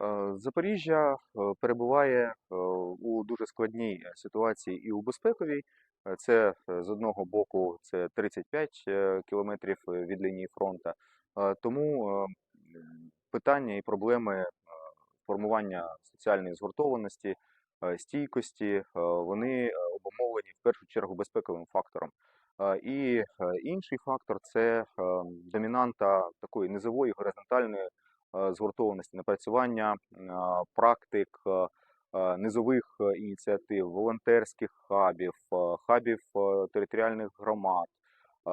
Е, Запоріжжя е, перебуває е, у дуже складній ситуації і у безпековій. Це з одного боку це 35 е, кілометрів від лінії фронту. Тому питання і проблеми формування соціальної згуртованості, стійкості, вони обумовлені в першу чергу безпековим фактором. І інший фактор це е, домінанта такої низової горизонтальної згуртованості, напрацювання е, практик е, е, низових е, ініціатив, волонтерських хабів, е, хабів е, територіальних громад, е,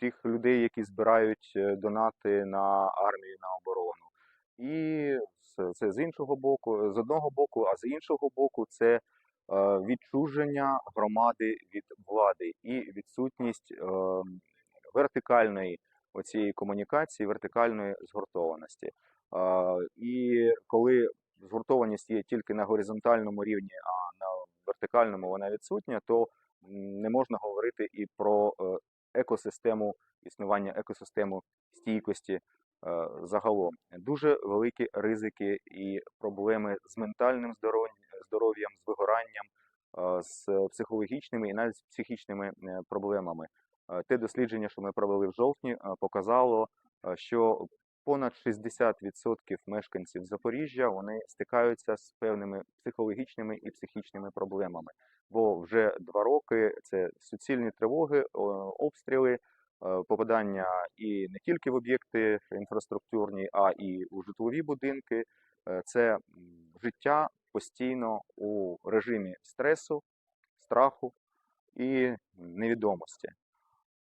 тих людей, які збирають е, донати на армію, на оборону. І це з іншого боку, з одного боку, а з іншого боку, це е, відчуження громади від влади і відсутність е, вертикальної оцієї комунікації, вертикальної згуртованості. І коли згуртованість є тільки на горизонтальному рівні, а на вертикальному вона відсутня, то не можна говорити і про е, екосистему існування екосистему стійкості е, загалом. Дуже великі ризики і проблеми з ментальним здоров'ям, з вигоранням, е, з психологічними і навіть психічними проблемами. Е, Те дослідження, що ми провели в жовтні, е, показало, е, що понад 60% мешканців Запоріжжя вони стикаються з певними психологічними і психічними проблемами. Бо вже два роки це суцільні тривоги, обстріли, попадання і не тільки в об'єкти інфраструктурні, а і у житлові будинки. Це життя постійно у режимі стресу, страху і невідомості.